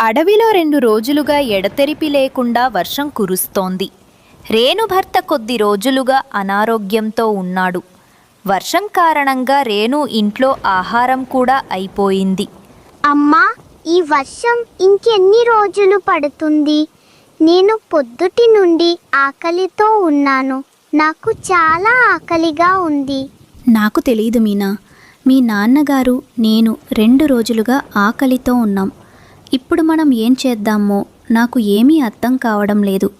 అడవిలో రెండు రోజులుగా ఎడతెరిపి లేకుండా వర్షం కురుస్తోంది. రేణు భర్త కొద్ది రోజులుగా అనారోగ్యంతో ఉన్నాడు. వర్షం కారణంగా రేణు ఇంట్లో ఆహారం కూడా అయిపోయింది. అమ్మా ఈ వర్షం ఇంకెన్ని రోజులు పడుతుంది? నేను పొద్దుటి నుండి ఆకలితో ఉన్నాను. నాకు చాలా ఆకలిగా ఉంది. నాకు తెలియదు మీనా. మీ నాన్నగారు నేను రెండు రోజులుగా ఆకలితో ఉన్నాం. ఇప్పుడు మనం ఏం చేద్దామో నాకు ఏమీ అర్థం కావడం లేదు.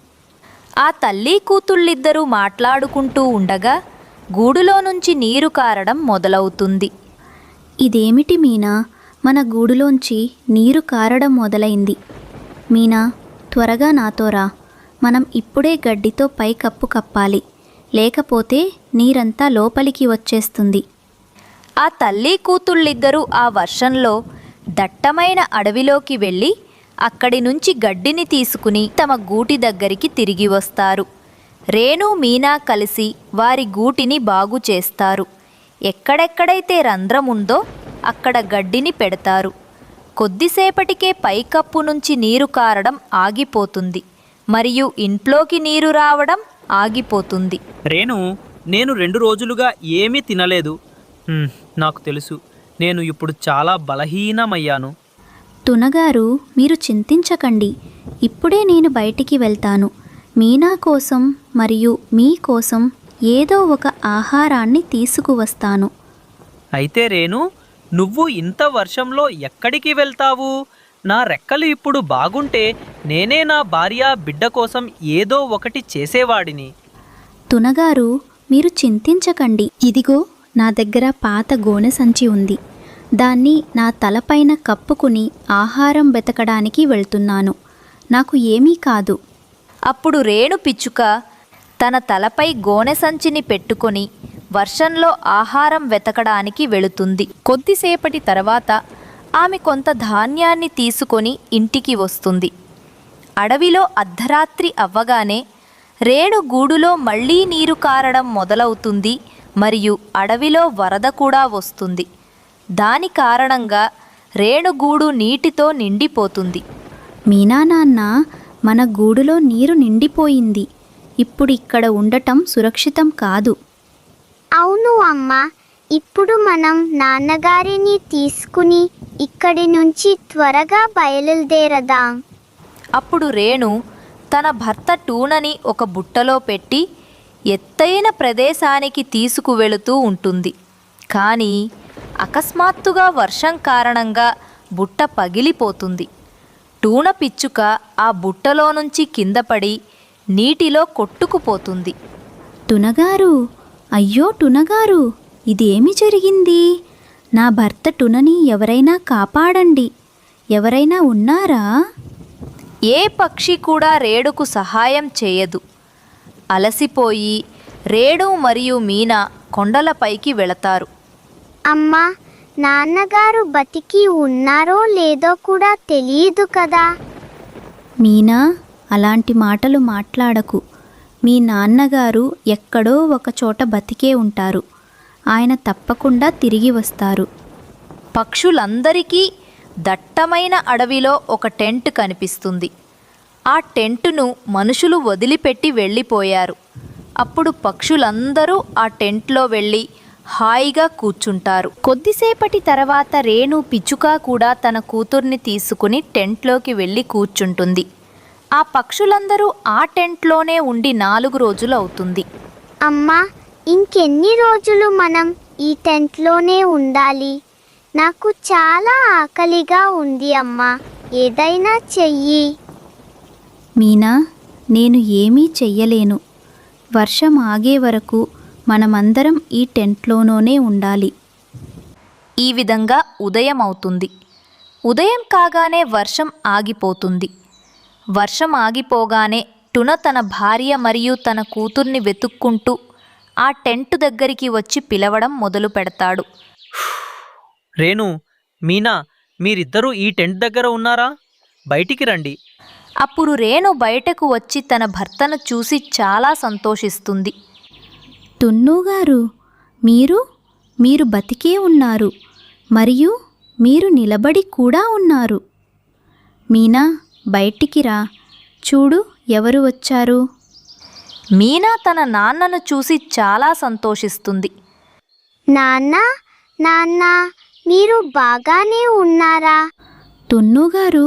ఆ తల్లి కూతుళ్ళిద్దరూ మాట్లాడుకుంటూ ఉండగా గూడులో నుంచి నీరు కారడం మొదలవుతుంది. ఇదేమిటి మీనా? మన గూడులోంచి నీరు కారడం మొదలైంది. మీనా త్వరగా నాతో రా. మనం ఇప్పుడే గడ్డితో పైకప్పు కప్పాలి. లేకపోతే నీరంతా లోపలికి వచ్చేస్తుంది. ఆ తల్లి కూతుళ్ళిద్దరూ ఆ వర్షంలో దట్టమైన అడవిలోకి వెళ్ళి అక్కడి నుంచి గడ్డిని తీసుకుని తమ గూటి దగ్గరికి తిరిగి వస్తారు. రేణు మీనా కలిసి వారి గూటిని బాగు చేస్తారు. ఎక్కడెక్కడైతే రంధ్రం ఉందో అక్కడ గడ్డిని పెడతారు. కొద్దిసేపటికే పైకప్పు నుంచి నీరు కారడం ఆగిపోతుంది. మరియు ఇంట్లోకి నీరు రావడం ఆగిపోతుంది. రేణు నేను రెండు రోజులుగా ఏమీ తినలేదు. నాకు తెలుసు. నేను ఇప్పుడు చాలా బలహీనమయ్యాను. తునగారు మీరు చింతించకండి. ఇప్పుడే నేను బయటికి వెళ్తాను. మీనా కోసం మరియు మీ కోసం ఏదో ఒక ఆహారాన్ని తీసుకువస్తాను. అయితే రేణు నువ్వు ఇంత వర్షంలో ఎక్కడికి వెళ్తావు? నా రెక్కలు ఇప్పుడు బాగుంటే నేనే నా భార్య బిడ్డ కోసం ఏదో ఒకటి చేసేవాడిని. తునగారు మీరు చింతించకండి. ఇదిగో నా దగ్గర పాత గోనె సంచి ఉంది. దాన్ని నా తలపైన కప్పుకుని ఆహారం వెతకడానికి వెళ్తున్నాను. నాకు ఏమీ కాదు. అప్పుడు రేణు పిచ్చుక తన తలపై గోనె సంచిని పెట్టుకొని వర్షంలో ఆహారం వెతకడానికి వెళుతుంది. కొద్దిసేపటి తర్వాత ఆమె కొంత ధాన్యాన్ని తీసుకొని ఇంటికి వస్తుంది. అడవిలో అర్ధరాత్రి అవ్వగానే రేణు గూడులో మళ్ళీ నీరు కారడం మొదలవుతుంది. మరియు అడవిలో వరద కూడా వస్తుంది. దాని కారణంగా రేణుగూడు నీటితో నిండిపోతుంది. మీనా నాన్న మన గూడులో నీరు నిండిపోయింది. ఇప్పుడు ఇక్కడ ఉండటం సురక్షితం కాదు. అవును అమ్మా. ఇప్పుడు మనం నాన్నగారిని తీసుకుని ఇక్కడి నుంచి త్వరగా బయలుదేరదాం. అప్పుడు రేణు తన భర్త టూనని ఒక బుట్టలో పెట్టి ఎత్తైన ప్రదేశానికి తీసుకువెళుతూ ఉంటుంది. కానీ అకస్మాత్తుగా వర్షం కారణంగా బుట్ట పగిలిపోతుంది. టూన పిచ్చుక ఆ బుట్టలో నుంచి కిందపడి నీటిలో కొట్టుకుపోతుంది. టునగారు అయ్యో టునగారు ఇదేమి జరిగింది? నా భర్త టునని ఎవరైనా కాపాడండి. ఎవరైనా ఉన్నారా? ఏ పక్షి కూడా రేడుకు సహాయం చేయదు. అలసిపోయి రేడు మరియు మీనా కొండలపైకి వెళతారు. అమ్మా నాన్నగారు బతికి ఉన్నారో లేదో కూడా తెలియదు కదా. మీనా అలాంటి మాటలు మాట్లాడకు. మీ నాన్నగారు ఎక్కడో ఒక చోట బతికే ఉంటారు. ఆయన తప్పకుండా తిరిగి వస్తారు. పక్షులందరికీ దట్టమైన అడవిలో ఒక టెంట్ కనిపిస్తుంది. ఆ టెంటును మనుషులు వదిలిపెట్టి వెళ్ళిపోయారు. అప్పుడు పక్షులందరూ ఆ టెంట్లో వెళ్ళి హాయిగా కూర్చుంటారు. కొద్దిసేపటి తర్వాత రేణు పిచ్చుక కూడా తన కూతుర్ని తీసుకుని టెంట్లోకి వెళ్ళి కూర్చుంటుంది. ఆ పక్షులందరూ ఆ టెంట్లోనే ఉండి నాలుగు రోజులు అవుతుంది. అమ్మా ఇంకెన్ని రోజులు మనం ఈ టెంట్లోనే ఉండాలి? నాకు చాలా ఆకలిగా ఉంది అమ్మా. ఏదైనా చెయ్యి. మీనా నేను ఏమీ చెయ్యలేను. వర్షం ఆగే వరకు మనమందరం ఈ టెంట్లోనే ఉండాలి. ఈ విధంగా ఉదయం అవుతుంది ఉదయం కాగానే వర్షం ఆగిపోతుంది. వర్షం ఆగిపోగానే టున తన భార్య మరియు తన కూతుర్ని వెతుక్కుంటూ ఆ టెంట్ దగ్గరికి వచ్చి పిలవడం మొదలు పెడతాడు. రేణు మీనా మీరిద్దరూ ఈ టెంట్ దగ్గర ఉన్నారా? బయటికి రండి. అప్పుడు రేణు బయటకు వచ్చి తన భర్తను చూసి చాలా సంతోషిస్తుంది. తున్నుగారు మీరు మీరు బతికే ఉన్నారు మరియు మీరు నిలబడి కూడా ఉన్నారు. మీనా బయటికి రా చూడు ఎవరు వచ్చారు. మీనా తన నాన్నను చూసి చాలా సంతోషిస్తుంది. నాన్న నాన్న మీరు బాగానే ఉన్నారా? తున్నుగారు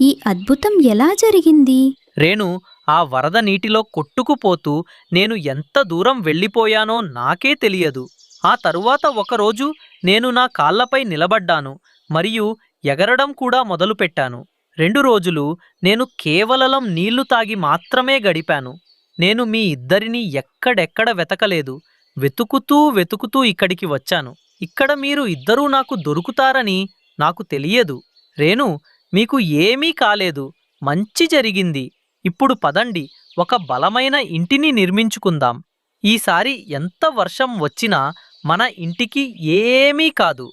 ఈ అద్భుతం ఎలా జరిగింది? రేణు ఆ వరద నీటిలో కొట్టుకుపోతూ నేను ఎంత దూరం వెళ్ళిపోయానో నాకే తెలియదు. ఆ తరువాత ఒకరోజు నేను నా కాళ్ళపై నిలబడ్డాను మరియు ఎగరడం కూడా మొదలుపెట్టాను. రెండు రోజులు నేను కేవలం నీళ్ళు తాగి మాత్రమే గడిపాను. నేను మీ ఇద్దరిని ఎక్కడెక్కడ వెతకలేదు వెతుకుతూ వెతుకుతూ ఇక్కడికి వచ్చాను. ఇక్కడ మీరు ఇద్దరూ నాకు దొరుకుతారని నాకు తెలియదు. రేణు మీకు ఏమీ కాలేదు. మంచి జరిగింది. ఇప్పుడు పదండి. ఒక బలమైన ఇంటిని నిర్మించుకుందాం. ఈసారి ఎంత వర్షం వచ్చినా మన ఇంటికి ఏమీ కాదు.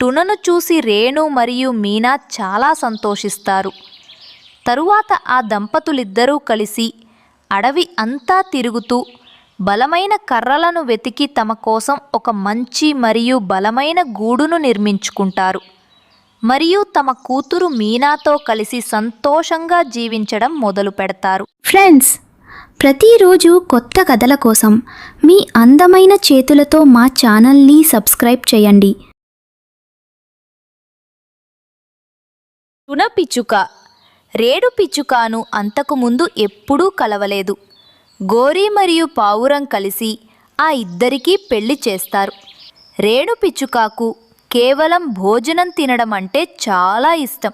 టునను చూసి రేణు మరియు మీనా చాలా సంతోషిస్తారు. తరువాత ఆ దంపతులిద్దరూ కలిసి అడవి అంతా తిరుగుతూ బలమైన కర్రలను వెతికి తమ కోసం ఒక మంచి మరియు బలమైన గూడును నిర్మించుకుంటారు. మరియు తమ కూతురు మీనాతో కలిసి సంతోషంగా జీవించడం మొదలు పెడతారు. ఫ్రెండ్స్ ప్రతిరోజు కొత్త కథల కోసం మీ అందమైన చేతులతో మా ఛానల్ని సబ్స్క్రైబ్ చేయండి. పిచ్చుక రేడు పిచ్చుకాను అంతకుముందు ఎప్పుడూ కలవలేదు. గోరి మరియు పావురం కలిసి ఆ ఇద్దరికీ పెళ్ళి చేస్తారు. రేణు పిచ్చుకాకు కేవలం భోజనం తినడం అంటే చాలా ఇష్టం.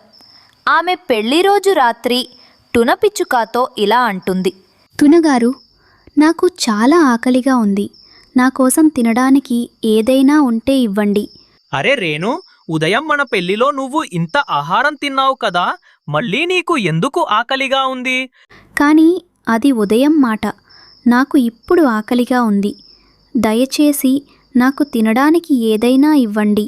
ఆమె పెళ్ళి రోజు రాత్రి టున పిచ్చుకాతో ఇలా అంటుంది. తునగారు నాకు చాలా ఆకలిగా ఉంది. నా కోసం తినడానికి ఏదైనా ఉంటే ఇవ్వండి. అరే రేణు ఉదయం మన పెళ్ళిలో నువ్వు ఇంత ఆహారం తిన్నావు కదా మళ్ళీ నీకు ఎందుకు ఆకలిగా ఉంది? కానీ అది ఉదయం మాట. నాకు ఇప్పుడు ఆకలిగా ఉంది. దయచేసి నాకు తినడానికి ఏదైనా ఇవ్వండి.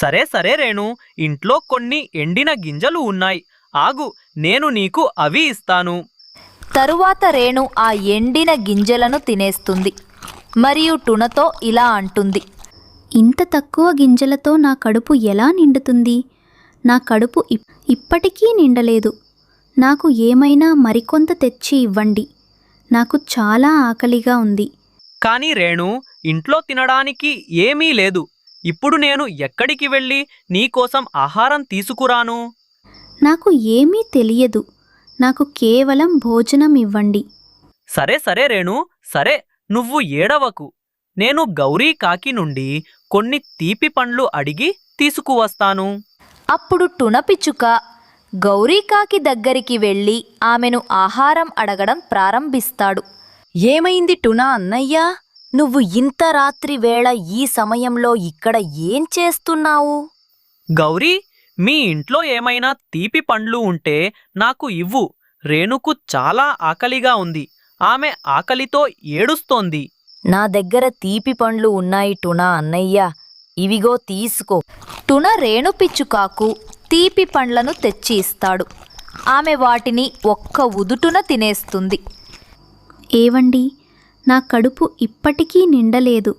సరే సరే రేణు ఇంట్లో కొన్ని ఎండిన గింజలు ఉన్నాయి. ఆగు నేను నీకు అవి ఇస్తాను. తరువాత రేణు ఆ ఎండిన గింజలను తినేస్తుంది. మరియు టునతో ఇలా అంటుంది. ఇంత తక్కువ గింజలతో నా కడుపు ఎలా నిండుతుంది? నా కడుపు ఇప్- ఇప్పటికీ నిండలేదు. నాకు ఏమైనా మరికొంత తెచ్చి ఇవ్వండి. నాకు చాలా ఆకలిగా ఉంది. కానీ రేణు ఇంట్లో తినడానికి ఏమీ లేదు. ఇప్పుడు నేను ఎక్కడికి వెళ్ళి నీకోసం ఆహారం తీసుకురాను? నాకు ఏమీ తెలియదు. నాకు కేవలం భోజనం ఇవ్వండి. సరే సరే రేణు సరే నువ్వు ఏడవకు. నేను గౌరీ కాకి నుండి కొన్ని తీపి పండ్లు అడిగి తీసుకువస్తాను. అప్పుడు టునపిచ్చుక గౌరీకాకి దగ్గరికి వెళ్ళి ఆమెను ఆహారం అడగడం ప్రారంభిస్తాడు. ఏమైంది టునా అన్నయ్యా? నువ్వు ఇంత రాత్రి వేళ ఈ సమయంలో ఇక్కడ ఏం చేస్తున్నావు? గౌరీ మీ ఇంట్లో ఏమైనా తీపి పండ్లు ఉంటే నాకు ఇవ్వు. రేణుకు చాలా ఆకలిగా ఉంది. ఆమె ఆకలితో ఏడుస్తోంది. నా దగ్గర తీపి పండ్లు ఉన్నాయి టునా అన్నయ్య. ఇవిగో తీసుకో. టున రేణుపిచ్చుకాకు తీపి పండ్లను తెచ్చి ఇస్తాడు. ఆమె వాటిని ఒక్క ఉదుటున తినేస్తుంది. ఏవండి? నా కడుపు ఇప్పటికీ నిండలేదు.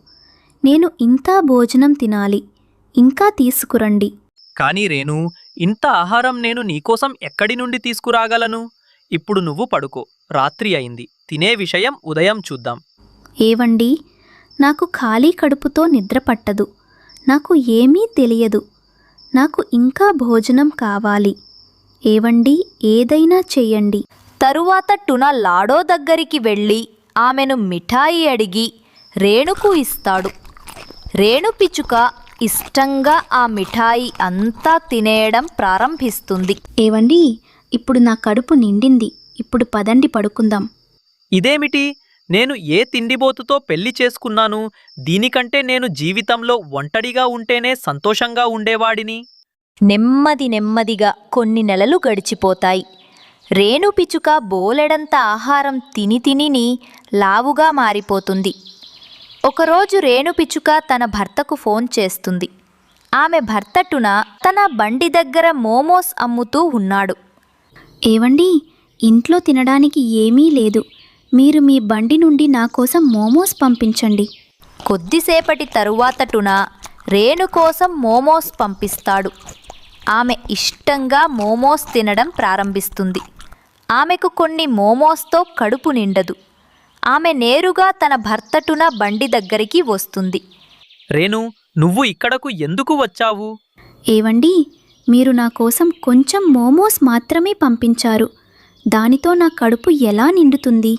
నేను ఇంకా భోజనం తినాలి. ఇంకా తీసుకురండి. కానీ రేణు ఇంత ఆహారం నేను నీకోసం ఎక్కడి నుండి తీసుకురాగలను? ఇప్పుడు నువ్వు పడుకో. రాత్రి అయింది. తినే విషయం ఉదయం చూద్దాం. ఏవండి? నాకు ఖాళీ కడుపుతో నిద్ర పట్టదు. నాకు ఏమీ తెలియదు. నాకు ఇంకా భోజనం కావాలి. ఏవండి? ఏదైనా చెయ్యండి. తరువాత టున లాడో దగ్గరికి వెళ్ళి ఆమెను మిఠాయి అడిగి రేణుకు ఇస్తాడు. రేణు పిచ్చుక ఇష్టంగా ఆ మిఠాయి అంతా తినేయడం ప్రారంభిస్తుంది. ఏవండి ఇప్పుడు నా కడుపు నిండింది. ఇప్పుడు పదండి పడుకుందాం. ఇదేమిటి? నేను ఏ తిండిబోతుతో పెళ్ళి చేసుకున్నాను? దీనికంటే నేను జీవితంలో ఒంటరిగా ఉంటేనే సంతోషంగా ఉండేవాడిని. నెమ్మది నెమ్మదిగా కొన్ని నెలలు గడిచిపోతాయి. రేణు పిచ్చుక బోలెడంత ఆహారం తిని తినిని లావుగా మారిపోతుంది. ఒకరోజు రేణు పిచ్చుక తన భర్తకు ఫోన్ చేస్తుంది. ఆమె భర్త టున తన బండి దగ్గర మోమోస్ అమ్ముతూ ఉన్నాడు. ఏవండి ఇంట్లో తినడానికి ఏమీ లేదు. మీరు మీ బండి నుండి నా కోసం మోమోస్ పంపించండి. కొద్దిసేపటి తరువాత టున రేణు కోసం మోమోస్ పంపిస్తాడు. ఆమె ఇష్టంగా మోమోస్ తినడం ప్రారంభిస్తుంది. ఆమెకు కొన్ని మోమోస్తో కడుపు నిండదు. ఆమె నేరుగా తన భర్త టున బండి దగ్గరికి వస్తుంది. రేణు నువ్వు ఇక్కడకు ఎందుకు వచ్చావు? ఏవండి మీరు నా కోసం కొంచెం మోమోస్ మాత్రమే పంపించారు. దానితో నా కడుపు ఎలా నిండుతుంది?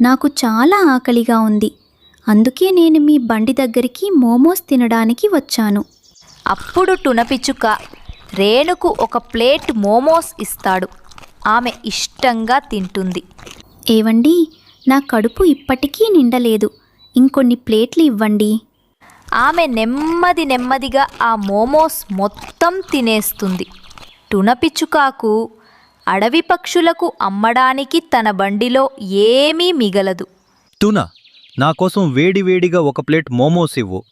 నాకు చాలా ఆకలిగా ఉంది. అందుకే నేను మీ బండి దగ్గరికి మోమోస్ తినడానికి వచ్చాను. అప్పుడు టునపిచుక రేణుకు ఒక ప్లేట్ మోమోస్ ఇస్తాడు. ఆమె ఇష్టంగా తింటుంది. ఏవండి నా కడుపు ఇప్పటికీ నిండలేదు. ఇంకొన్ని ప్లేట్లు ఇవ్వండి. ఆమె నెమ్మది నెమ్మదిగా ఆ మోమోస్ మొత్తం తినేస్తుంది. టునపిచుకాకు అడవి పక్షులకు అమ్మడానికి తన బండిలో ఏమీ మిగలదు. తున నా కోసం వేడివేడిగా ఒక ప్లేట్ మోమోస్ ఇవ్వు.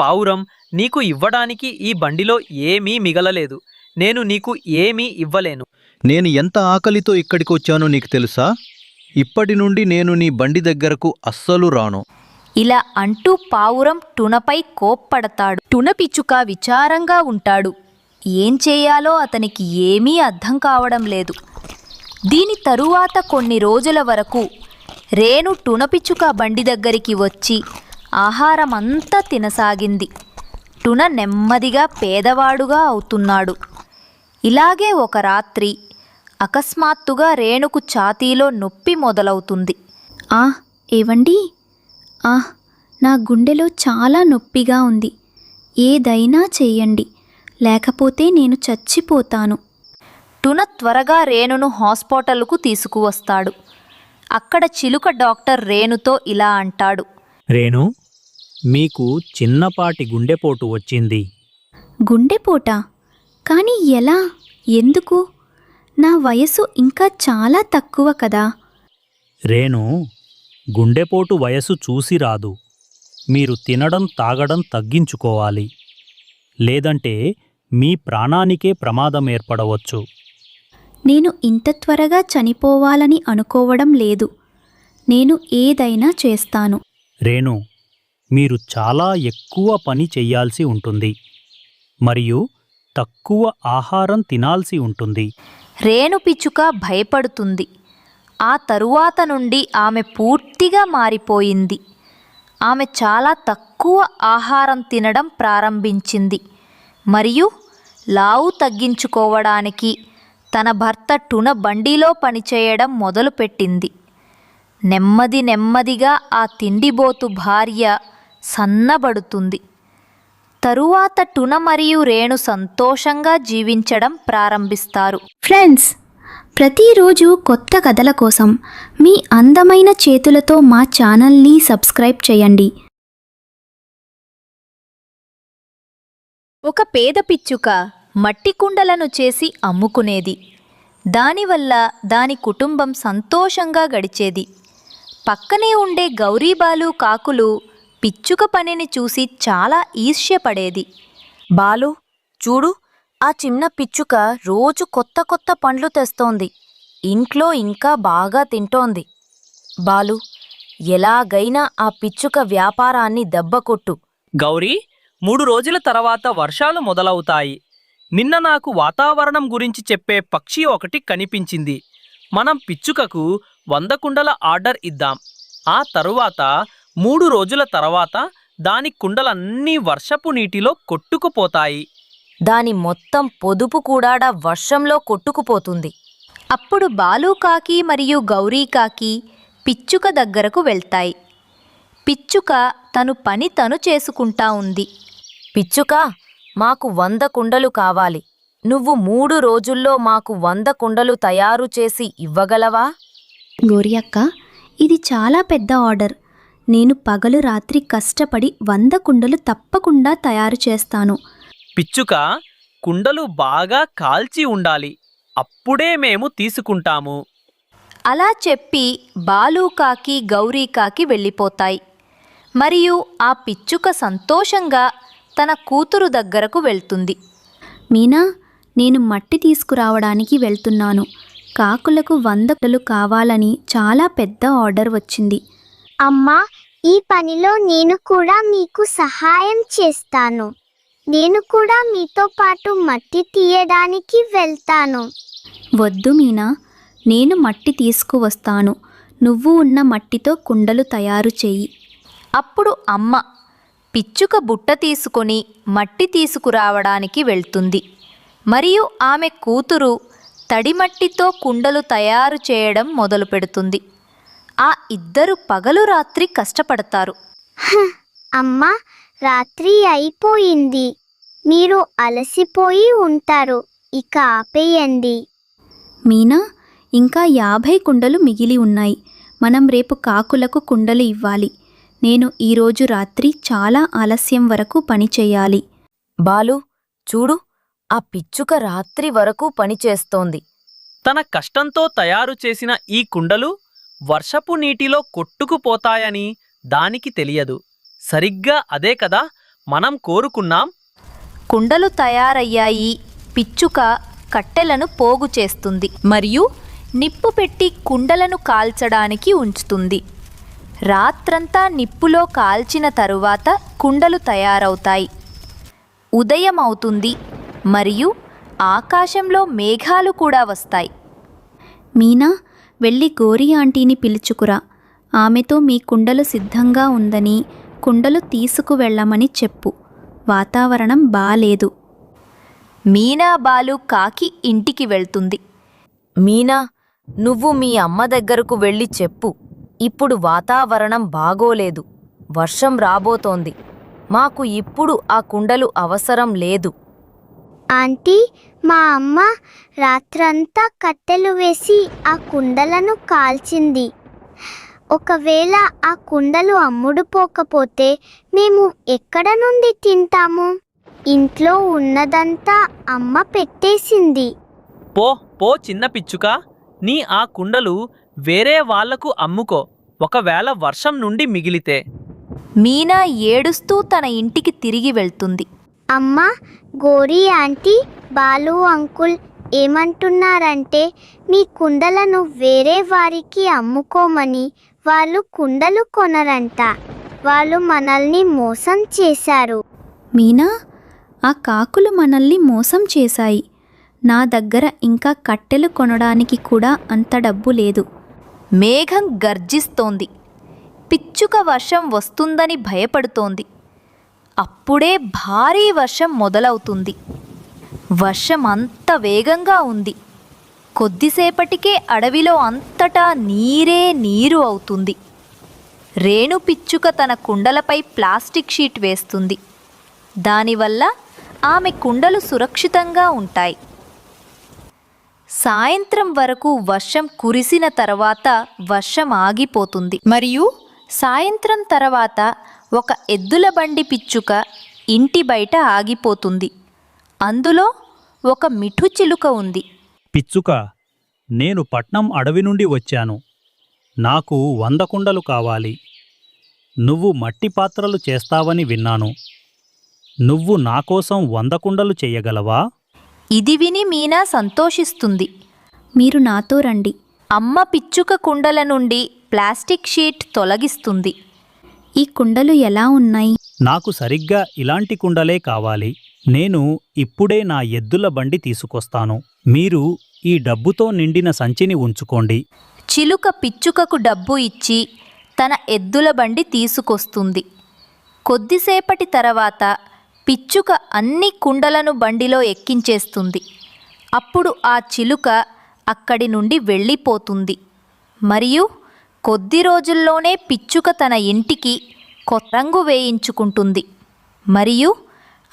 పావురం నీకు ఇవ్వడానికి ఈ బండిలో ఏమీ మిగలలేదు. నేను నీకు ఏమీ ఇవ్వలేను. నేను ఎంత ఆకలితో ఇక్కడికి వచ్చానో నీకు తెలుసా? ఇప్పటి నుండి నేను నీ బండి దగ్గరకు అస్సలు రాను. ఇలా అంటూ పావురం టునపై కోప్పడతాడు. టునపిచ్చుక విచారంగా ఉంటాడు. ఏం చేయాలో అతనికి ఏమీ అర్థం కావడం లేదు. దీని తరువాత కొన్ని రోజుల వరకు రేణు టునపిచ్చుక బండి దగ్గరికి వచ్చి ఆహారం అంతా తినసాగింది. టున నెమ్మదిగా పేదవాడుగా అవుతున్నాడు. ఇలాగే ఒక రాత్రి అకస్మాత్తుగా రేణుకు ఛాతీలో నొప్పి మొదలవుతుంది. ఆ ఏవండి? ఆ నా గుండెలో చాలా నొప్పిగా ఉంది. ఏదైనా చెయ్యండి. లేకపోతే నేను చచ్చిపోతాను. టున త్వరగా రేణును హాస్పిటల్కు తీసుకువస్తాడు. అక్కడ చిలుక డాక్టర్ రేణుతో ఇలా అంటాడు. రేణు మీకు చిన్నపాటి గుండెపోటు వచ్చింది. గుండెపోట? కానీ ఎలా? ఎందుకు? నా వయసు ఇంకా చాలా తక్కువ కదా. రేణు గుండెపోటు వయసు చూసి రాదు. మీరు తినడం తాగడం తగ్గించుకోవాలి. లేదంటే మీ ప్రాణానికే ప్రమాదం ఏర్పడవచ్చు. నేను ఇంత త్వరగా చనిపోవాలని అనుకోవడం లేదు. నేను ఏదైనా చేస్తాను. రేణు మీరు చాలా ఎక్కువ పని చెయ్యాల్సి ఉంటుంది. మరియు తక్కువ ఆహారం తినాల్సి ఉంటుంది. రేణు పిచ్చుక భయపడుతుంది. ఆ తరువాత నుండి ఆమె పూర్తిగా మారిపోయింది. ఆమె చాలా తక్కువ ఆహారం తినడం ప్రారంభించింది. మరియు లావు తగ్గించుకోవడానికి తన భర్త టున బండిలో పనిచేయడం మొదలుపెట్టింది. నెమ్మది నెమ్మదిగా ఆ తిండిబోతు భార్య సన్నబడుతుంది. తరువాత టున మరియు రేణు సంతోషంగా జీవించడం ప్రారంభిస్తారు. ఫ్రెండ్స్ ప్రతిరోజు కొత్త కథల కోసం మీ అందమైన చేతులతో మా ఛానల్ని సబ్స్క్రైబ్ చేయండి. ఒక పేద పిచ్చుక మట్టి కుండలను చేసి అమ్ముకునేది. దానివల్ల దాని కుటుంబం సంతోషంగా గడిచేది. పక్కనే ఉండే గౌరీబాలు కాకులు పిచ్చుక పనిని చూసి చాలా ఈర్ష్యపడేది. బాలు చూడు ఆ చిన్న పిచ్చుక రోజు కొత్త కొత్త పండ్లు తెస్తోంది. ఇంట్లో ఇంకా బాగా తింటోంది. బాలు ఎలాగైనా ఆ పిచ్చుక వ్యాపారాన్ని దెబ్బకొట్టు. గౌరీ మూడు రోజుల తర్వాత వర్షాలు మొదలవుతాయి. నిన్న నాకు వాతావరణం గురించి చెప్పే పక్షి ఒకటి కనిపించింది. మనం పిచ్చుకకు వంద కుండల ఆర్డర్ ఇద్దాం. ఆ తరువాత మూడు రోజుల తర్వాత దాని కుండలన్నీ వర్షపు నీటిలో కొట్టుకుపోతాయి. దాని మొత్తం పొదుపు కూడా వర్షంలో కొట్టుకుపోతుంది. అప్పుడు బాలుకాకి మరియు గౌరీకాకి పిచ్చుక దగ్గరకు వెళ్తాయి. పిచ్చుక తను పని తను చేసుకుంటా ఉంది. పిచ్చుక మాకు వంద కుండలు కావాలి. నువ్వు మూడు రోజుల్లో మాకు వంద కుండలు తయారు చేసి ఇవ్వగలవా? గోరి అక్క ఇది చాలా పెద్ద ఆర్డర్. నేను పగలు రాత్రి కష్టపడి వంద కుండలు తప్పకుండా తయారు చేస్తాను. పిచ్చుక కుండలు బాగా కాల్చి ఉండాలి. అప్పుడే మేము తీసుకుంటాము. అలా చెప్పి బాలుకాకి గౌరీకాకి వెళ్ళిపోతాయి. మరియు ఆ పిచ్చుక సంతోషంగా తన కూతురు దగ్గరకు వెళ్తుంది. మీనా నేను మట్టి తీసుకురావడానికి వెళ్తున్నాను. కాకులకు వంద కుండలు కావాలని చాలా పెద్ద ఆర్డర్ వచ్చింది. అమ్మా ఈ పనిలో నేను కూడా మీకు సహాయం చేస్తాను. నేను కూడా మీతో పాటు మట్టి తీయడానికి వెళ్తాను. వద్దు మీనా నేను మట్టి తీసుకువస్తాను. నువ్వు ఉన్న మట్టితో కుండలు తయారు చెయ్యి అప్పుడు అమ్మ పిచ్చుక బుట్ట తీసుకొని మట్టి తీసుకురావడానికి వెళ్తుంది. మరియు ఆమె కూతురు తడిమట్టితో కుండలు తయారు చేయడం మొదలు పెడుతుంది ఆ ఇద్దరు పగలు రాత్రి కష్టపడతారు. అమ్మా రాత్రి అయిపోయింది. మీరు అలసిపోయి ఉంటారు. ఇక ఆపేయండి. మీనా ఇంకా యాభై కుండలు మిగిలి ఉన్నాయి. మనం రేపు కాకులకు కుండలు ఇవ్వాలి. నేను ఈరోజు రాత్రి చాలా ఆలస్యం వరకు పని చేయాలి. బాలు చూడు ఆ పిచ్చుక రాత్రి వరకు పనిచేస్తోంది తన కష్టంతో తయారు చేసిన ఈ కుండలు వర్షపు నీటిలో కొట్టుకుపోతాయని దానికి తెలియదు. సరిగ్గా అదే కదా మనం కోరుకున్నాం? కుండలు తయారయ్యాయి. పిచ్చుక కట్టెలను పోగు చేస్తుంది మరియు నిప్పు పెట్టి కుండలను కాల్చడానికి ఉంచుతుంది. రాత్రంతా నిప్పులో కాల్చిన తరువాత కుండలు తయారవుతాయి. ఉదయం అవుతుంది మరియు ఆకాశంలో మేఘాలు కూడా వస్తాయి. మీనా వెళ్ళి గోరి ఆంటీని పిలుచుకురా. ఆమెతో మీ కుండలు సిద్ధంగా ఉందని కుండలు తీసుకువెళ్ళమని చెప్పు. వాతావరణం బాలేదు. మీనా బాలు కాకి ఇంటికి వెళ్తుంది. మీనా నువ్వు మీ అమ్మ దగ్గరకు వెళ్ళి చెప్పు. ఇప్పుడు వాతావరణం బాగోలేదు. వర్షం రాబోతోంది. మాకు ఇప్పుడు ఆ కుండలు అవసరం లేదు. ఆంటీ మా అమ్మ రాత్రంతా కట్టెలు వేసి ఆ కుండలను కాల్చింది. ఒకవేళ ఆ కుండలు అమ్ముడుపోకపోతే మేము ఎక్కడ నుండి తింటాము? ఇంట్లో ఉన్నదంతా అమ్మ పెట్టేసింది. పో పో చిన్న పిచ్చుక నీ ఆ కుండలు వేరే వాళ్ళకు అమ్ముకో ఒకవేళ వర్షం నుండి మిగిలితే. మీనా ఏడుస్తూ తన ఇంటికి తిరిగి వెళ్తుంది. అమ్మ గోరీ ఆంటీ బాలు అంకుల్ ఏమంటున్నారంటే మీ కుండలను వేరే వారికి అమ్ముకోమని వాళ్ళు కుండలు కొనరంట. వాళ్ళు మనల్ని మోసం చేశారు. మీనా ఆ కాకులు మనల్ని మోసం చేశాయి. నా దగ్గర ఇంకా కట్టెలు కొనడానికి కూడా అంత డబ్బు లేదు. మేఘం గర్జిస్తోంది. పిచ్చుక వర్షం వస్తుందని భయపడుతోంది. అప్పుడే భారీ వర్షం మొదలవుతుంది. వర్షం అంత వేగంగా ఉంది. కొద్దిసేపటికే అడవిలో అంతటా నీరే నీరు అవుతుంది. రేణు పిచ్చుక తన కుండలపై ప్లాస్టిక్ షీట్ వేస్తుంది. దానివల్ల ఆమె కుండలు సురక్షితంగా ఉంటాయి. సాయంత్రం వరకు వర్షం కురిసిన తర్వాత వర్షం ఆగిపోతుంది. మరియు సాయంత్రం తర్వాత ఒక ఎద్దుల బండి పిచ్చుక ఇంటి బయట ఆగిపోతుంది. అందులో ఒక మిఠు చిలుక ఉంది. పిచ్చుక నేను పట్నం అడవి నుండి వచ్చాను. నాకు వంద కుండలు కావాలి. నువ్వు మట్టి పాత్రలు చేస్తావని విన్నాను. నువ్వు నా కోసం వంద కుండలు చెయ్యగలవా ఇది విని మీనా సంతోషిస్తుంది. మీరు నాతో రండి. అమ్మ పిచ్చుక కుండల నుండి ప్లాస్టిక్ షీట్ తొలగిస్తుంది. ఈ కుండలు ఎలా ఉన్నాయి? నాకు సరిగ్గా ఇలాంటి కుండలే కావాలి. నేను ఇప్పుడే నా ఎద్దుల బండి తీసుకొస్తాను. మీరు ఈ డబ్బుతో నిండిన సంచిని ఉంచుకోండి. చిలుక పిచ్చుకకు డబ్బు ఇచ్చి తన ఎద్దుల బండి తీసుకొస్తుంది. కొద్దిసేపటి తర్వాత పిచ్చుక అన్ని కుండలను బండిలో ఎక్కించేస్తుంది. అప్పుడు ఆ చిలుక అక్కడి నుండి వెళ్ళిపోతుంది. మరియు కొద్ది రోజుల్లోనే పిచ్చుక తన ఇంటికి కొత్త రంగు వేయించుకుంటుంది. మరియు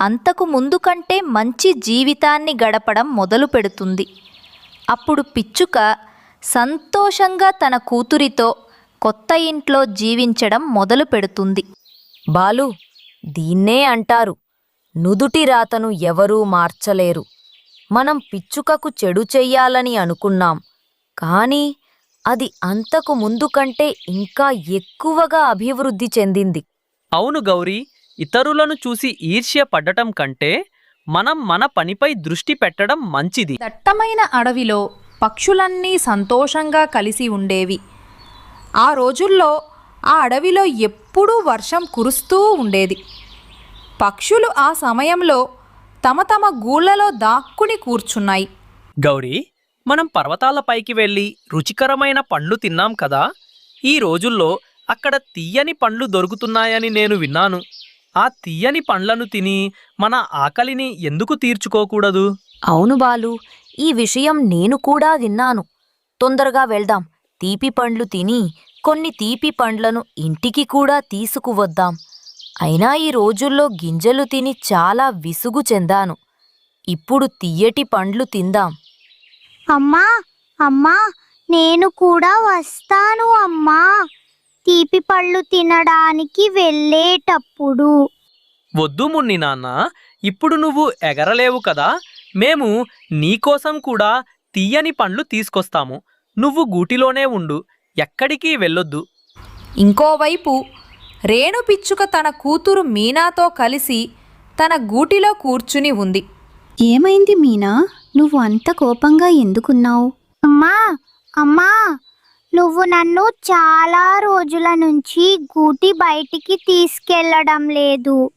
అంతకు ముందు కంటే మంచి జీవితాన్ని గడపడం మొదలు పెడుతుంది. అప్పుడు పిచ్చుక సంతోషంగా తన కూతురితో కొత్త ఇంట్లో జీవించడం మొదలు పెడుతుంది. బాలు దీన్నే అంటారు. నుదుటి రాతను ఎవరూ మార్చలేరు. మనం పిచ్చుకకు చెడు చెయ్యాలని అనుకున్నాం. కానీ అది అంతకు ముందు కంటే ఇంకా ఎక్కువగా అభివృద్ధి చెందింది. అవును గౌరీ ఇతరులను చూసి ఈర్ష్య పడ్డటం కంటే మనం మన పనిపై దృష్టి పెట్టడం మంచిది. దట్టమైన అడవిలో పక్షులన్నీ సంతోషంగా కలిసి ఉండేవి. ఆ రోజుల్లో ఆ అడవిలో ఎప్పుడూ వర్షం కురుస్తూ ఉండేది. పక్షులు ఆ సమయంలో తమ తమ గూళ్ళలో దాక్కుని కూర్చున్నాయి. గౌరీ మనం పర్వతాల పైకి వెళ్ళి రుచికరమైన పండ్లు తిన్నాం కదా? ఈ రోజుల్లో అక్కడ తీయని పండ్లు దొరుకుతున్నాయని నేను విన్నాను. ఆ తీయని పండ్లను తిని మన ఆకలిని ఎందుకు తీర్చుకోకూడదు? అవును బాలు ఈ విషయం నేను కూడా విన్నాను. తొందరగా వెళ్దాం. తీపి పండ్లు తిని కొన్ని తీపి పండ్లను ఇంటికి కూడా తీసుకువద్దాం. అయినా ఈ రోజుల్లో గింజలు తిని చాలా విసుగు చెందాను. ఇప్పుడు తియ్యటి పండ్లు తిందాం. అమ్మా అమ్మా నేను కూడా వస్తాను అమ్మా. తీపి పళ్ళు తినడానికి వెళ్ళేటప్పుడు. వద్దు మున్ని నాన్న ఇప్పుడు నువ్వు ఎగరలేవు కదా. మేము నీకోసం కూడా తీయని పండ్లు తీసుకొస్తాము. నువ్వు గూటిలోనే ఉండు ఎక్కడికి వెళ్ళొద్దు. ఇంకోవైపు రేణు పిచ్చుక తన కూతురు మీనాతో కలిసి తన గూటిలో కూర్చుని ఉంది. ఏమైంది మీనా? నువ్వు అంత కోపంగా ఎందుకున్నావు? అమ్మా అమ్మా నువ్వు నన్ను చాలా రోజుల నుంచి గూటి బయటికి తీసుకెళ్ళడం లేదు.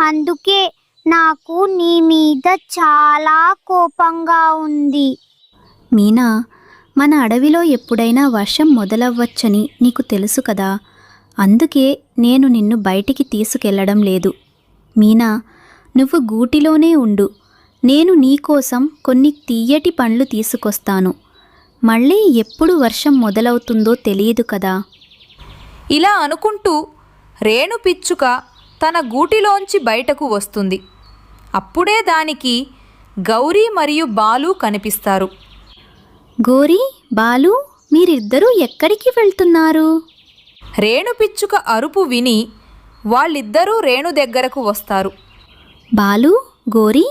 అందుకే నాకు నీ మీద చాలా కోపంగా ఉంది. మీనా మన అడవిలో ఎప్పుడైనా వర్షం మొదలవ్వచ్చని నీకు తెలుసు కదా. అందుకే నేను నిన్ను బయటికి తీసుకెళ్ళడం లేదు. మీనా నువ్వు గూటిలోనే ఉండు. నేను నీకోసం కొన్ని తీయటి పండ్లు తీసుకొస్తాను. మళ్ళీ ఎప్పుడు వర్షం మొదలవుతుందో తెలియదు కదా. ఇలా అనుకుంటూ రేణు పిచ్చుక తన గూటిలోంచి బయటకు వస్తుంది. అప్పుడే దానికి గౌరీ మరియు బాలు కనిపిస్తారు. గోరీ బాలు మీరిద్దరూ ఎక్కడికి వెళ్తున్నారు? రేణు పిచ్చుక అరుపు విని వాళ్ళిద్దరూ రేణు దగ్గరకు వస్తారు. బాలు గోరీ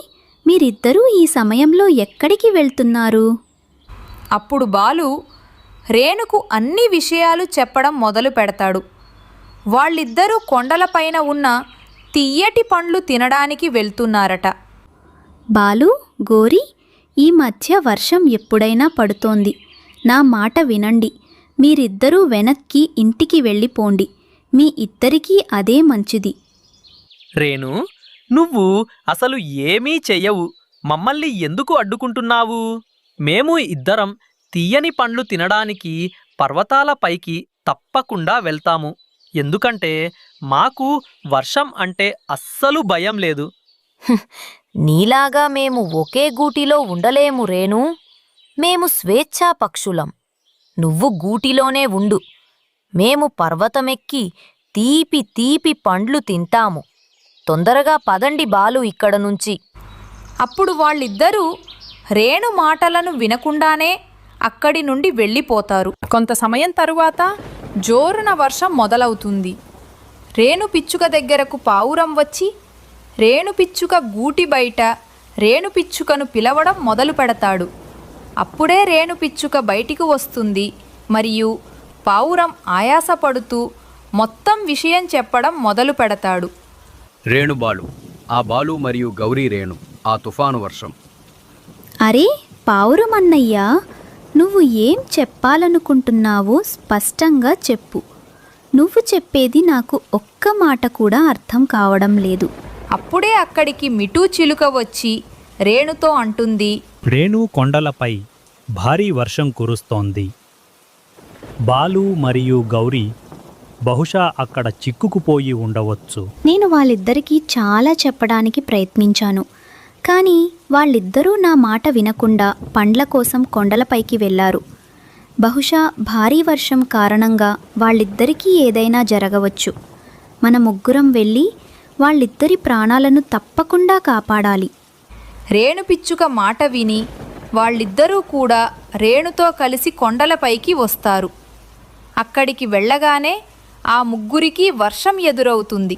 మీరిద్దరూ ఈ సమయంలో ఎక్కడికి వెళ్తున్నారు? అప్పుడు బాలు రేణుకు అన్ని విషయాలు చెప్పడం మొదలు పెడతాడు. వాళ్ళిద్దరూ కొండలపైన ఉన్న తియ్యటి పండ్లు తినడానికి వెళ్తున్నారట. బాలు గోరి ఈ మధ్య వర్షం ఎప్పుడైనా పడుతోంది. నా మాట వినండి. మీరిద్దరూ వెనక్కి ఇంటికి వెళ్ళిపోండి. మీ ఇద్దరికీ అదే మంచిది. రేణు నువ్వు అసలు ఏమీ చెయ్యవు. మమ్మల్ని ఎందుకు అడ్డుకుంటున్నావు? మేము ఇద్దరం తీయని పండ్లు తినడానికి పర్వతాల పైకి తప్పకుండా వెళ్తాము. ఎందుకంటే మాకు వర్షం అంటే అస్సలు భయం లేదు. నీలాగా మేము ఒకే గూటిలో ఉండలేము రేణు. మేము స్వేచ్ఛా పక్షులం. నువ్వు గూటిలోనే ఉండు. మేము పర్వతమెక్కి తీపి తీపి పండ్లు తింటాము. తొందరగా పదండి బాలు ఇక్కడ నుంచి. అప్పుడు వాళ్ళిద్దరూ రేణు మాటలను వినకుండానే అక్కడి నుండి వెళ్ళిపోతారు. కొంత సమయం తరువాత జోరున వర్షం మొదలవుతుంది. రేణు పిచ్చుక దగ్గరకు పావురం వచ్చి రేణు పిచ్చుక గూటి బయట రేణు పిచ్చుకను పిలవడం మొదలు పెడతాడు. అప్పుడే రేణు పిచ్చుక బయటికి వస్తుంది మరియు పావురం ఆయాసపడుతూ మొత్తం విషయం చెప్పడం మొదలు పెడతాడు. రేణుబాలు ఆ బాలు మరియు గౌరీ రేణు ఆ తుఫాను వర్షం. అరే పావురమన్నయ్యా నువ్వు ఏం చెప్పాలనుకుంటున్నావో స్పష్టంగా చెప్పు. నువ్వు చెప్పేది నాకు ఒక్క మాట కూడా అర్థం కావడం లేదు. అప్పుడే అక్కడికి మిటూ చిలుక వచ్చి రేణుతో అంటుంది రేణు కొండలపై భారీ వర్షం కురుస్తోంది. బాలు మరియు గౌరీ బహుశా అక్కడ చిక్కుకుపోయి ఉండవచ్చు. నేను వాళ్ళిద్దరికీ చాలా చెప్పడానికి ప్రయత్నించాను. కానీ వాళ్ళిద్దరూ నా మాట వినకుండా పండ్ల కోసం కొండలపైకి వెళ్ళారు. బహుశా భారీ వర్షం కారణంగా వాళ్ళిద్దరికీ ఏదైనా జరగవచ్చు. మన ముగ్గురం వెళ్ళి వాళ్ళిద్దరి ప్రాణాలను తప్పకుండా కాపాడాలి. రేణు పిచ్చుక మాట విని వాళ్ళిద్దరూ కూడా రేణుతో కలిసి కొండలపైకి వస్తారు. అక్కడికి వెళ్ళగానే ఆ ముగ్గురికి వర్షం ఎదురవుతుంది.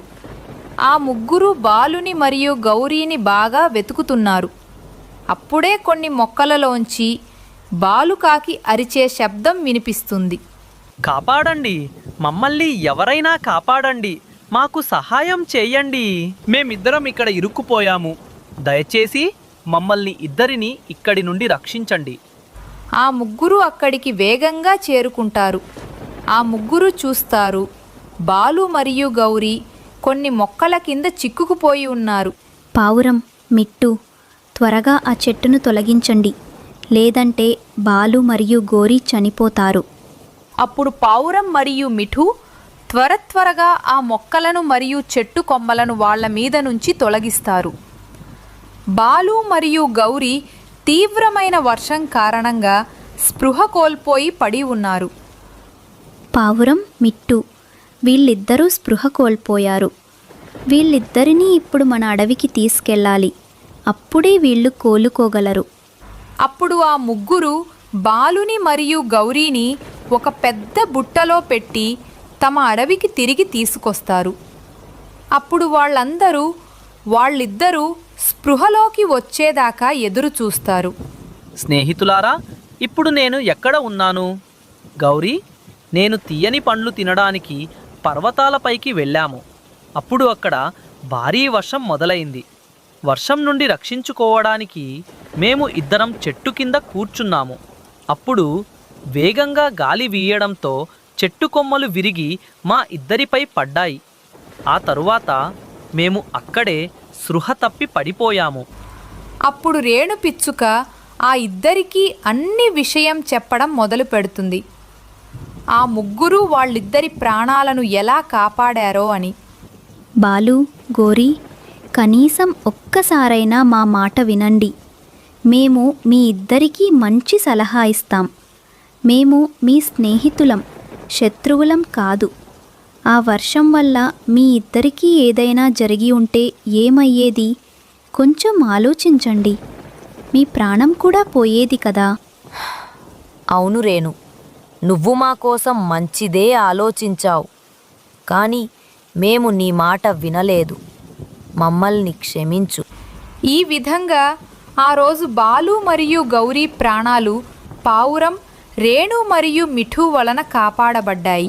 ఆ ముగ్గురు బాలుని మరియు గౌరీని బాగా వెతుకుతున్నారు. అప్పుడే కొన్ని మొక్కలలోంచి బాలుకాకి అరిచే శబ్దం వినిపిస్తుంది. కాపాడండి. మమ్మల్ని ఎవరైనా కాపాడండి. మాకు సహాయం చేయండి. మేమిద్దరం ఇక్కడ ఇరుక్కుపోయాము. దయచేసి మమ్మల్ని ఇద్దరిని ఇక్కడి నుండి రక్షించండి. ఆ ముగ్గురు అక్కడికి వేగంగా చేరుకుంటారు. ఆ ముగ్గురు చూస్తారు. బాలు మరియు గౌరీ కొన్ని మొక్కల కింద చిక్కుకుపోయి ఉన్నారు. పావురం మిట్టు త్వరగా ఆ చెట్టును తొలగించండి. లేదంటే బాలు మరియు గోరి చనిపోతారు. అప్పుడు పావురం మరియు మిఠు త్వర త్వరగా ఆ మొక్కలను మరియు చెట్టు కొమ్మలను వాళ్ళ మీద నుంచి తొలగిస్తారు. బాలు మరియు గౌరీ తీవ్రమైన వర్షం కారణంగా స్పృహ కోల్పోయి పడి ఉన్నారు. పావురం మిట్టు. వీళ్ళిద్దరూ స్పృహ కోల్పోయారు. వీళ్ళిద్దరినీ ఇప్పుడు మన అడవికి తీసుకెళ్ళాలి. అప్పుడే వీళ్ళు కోలుకోగలరు. అప్పుడు ఆ ముగ్గురు బాలుని మరియు గౌరీని ఒక పెద్ద బుట్టలో పెట్టి తమ అడవికి తిరిగి తీసుకొస్తారు. అప్పుడు వాళ్ళందరూ వాళ్ళిద్దరూ స్పృహలోకి వచ్చేదాకా ఎదురు చూస్తారు. స్నేహితులారా ఇప్పుడు నేను ఎక్కడ ఉన్నాను? గౌరీ నేను తీయని పండ్లు తినడానికి పర్వతాలపైకి వెళ్ళాము. అప్పుడు అక్కడ భారీ వర్షం మొదలైంది. వర్షం నుండి రక్షించుకోవడానికి మేము ఇద్దరం చెట్టు కింద కూర్చున్నాము. అప్పుడు వేగంగా గాలి వీయడంతో చెట్టు కొమ్మలు విరిగి మా ఇద్దరిపై పడ్డాయి. ఆ తరువాత మేము అక్కడే సృహ తప్పి పడిపోయాము. అప్పుడు రేణు పిచ్చుక ఆ ఇద్దరికీ అన్ని విషయం చెప్పడం మొదలు పెడుతుంది ఆ ముగ్గురు వాళ్ళిద్దరి ప్రాణాలను ఎలా కాపాడారో అని. బాలు గోరి కనీసం ఒక్కసారైనా మా మాట వినండి. మేము మీ ఇద్దరికీ మంచి సలహా ఇస్తాం. మేము మీ స్నేహితులం శత్రువులం కాదు. ఆ వర్షం వల్ల మీ ఇద్దరికీ ఏదైనా జరిగి ఉంటే ఏమయ్యేది? కొంచెం ఆలోచించండి. మీ ప్రాణం కూడా పోయేది కదా? అవును రేణు. నువ్వు మా కోసం మంచిదే ఆలోచించావు. కానీ మేము నీ మాట వినలేదు. మమ్మల్ని క్షమించు. ఈ విధంగా ఆ రోజు బాలు మరియు గౌరీ ప్రాణాలు పావురం రేణు మరియు మిఠు వలన కాపాడబడ్డాయి.